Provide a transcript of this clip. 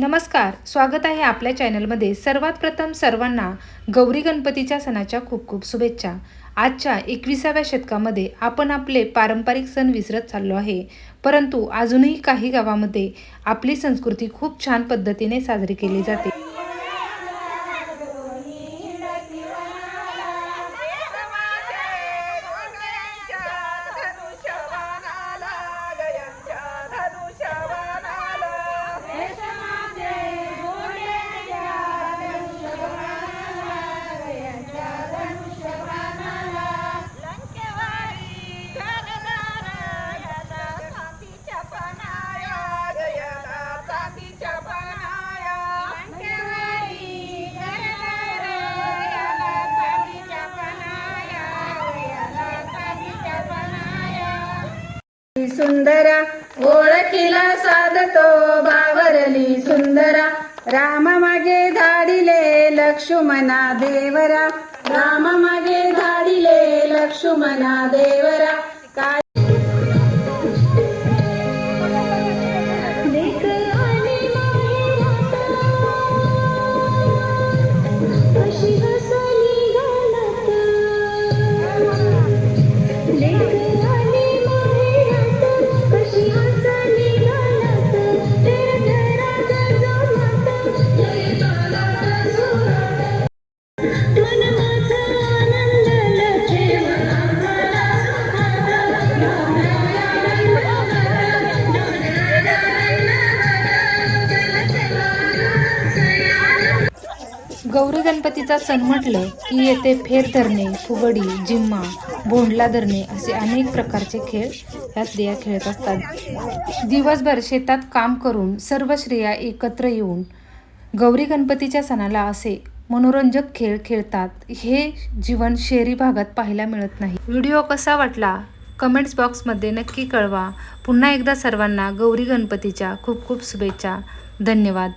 नमस्कार स्वागत आहे आपल्या चॅनलमध्ये सर्वात प्रथम सर्वांना गौरी गणपतीच्या सणाच्या खूप खूप शुभेच्छा. आजच्या एकविसाव्या शतकामध्ये आपण आपले पारंपरिक सण विसरत चाललो आहे. परंतु अजूनही काही गावामध्ये आपली संस्कृती खूप छान पद्धतीने साजरी केली जाते. सुंदरा ओळखीला साधतो बावरली सुंदरा. राम मागे धाडिले लक्ष्मणा देवरा. राम मागे धाडिले लक्ष्मणा देवरा. गौरी गणपतीचा सण म्हटलं की येथे फेर धरणे फुगडी जिम्मा भोंडला धरणे असे अनेक प्रकारचे खेळ या स्त्रिया खेळत असतात. दिवसभर शेतात काम करून सर्व स्त्रिया एकत्र येऊन गौरी गणपतीच्या सणाला असे मनोरंजक खेळ खेळतात. हे जीवन शहरी भागात पाहायला मिळत नाही. व्हिडिओ कसा वाटला? कमेंट्स बॉक्समध्ये नक्की कळवा. पुन्हा एकदा सर्वांना गौरी गणपतीच्या खूप खूप शुभेच्छा. धन्यवाद.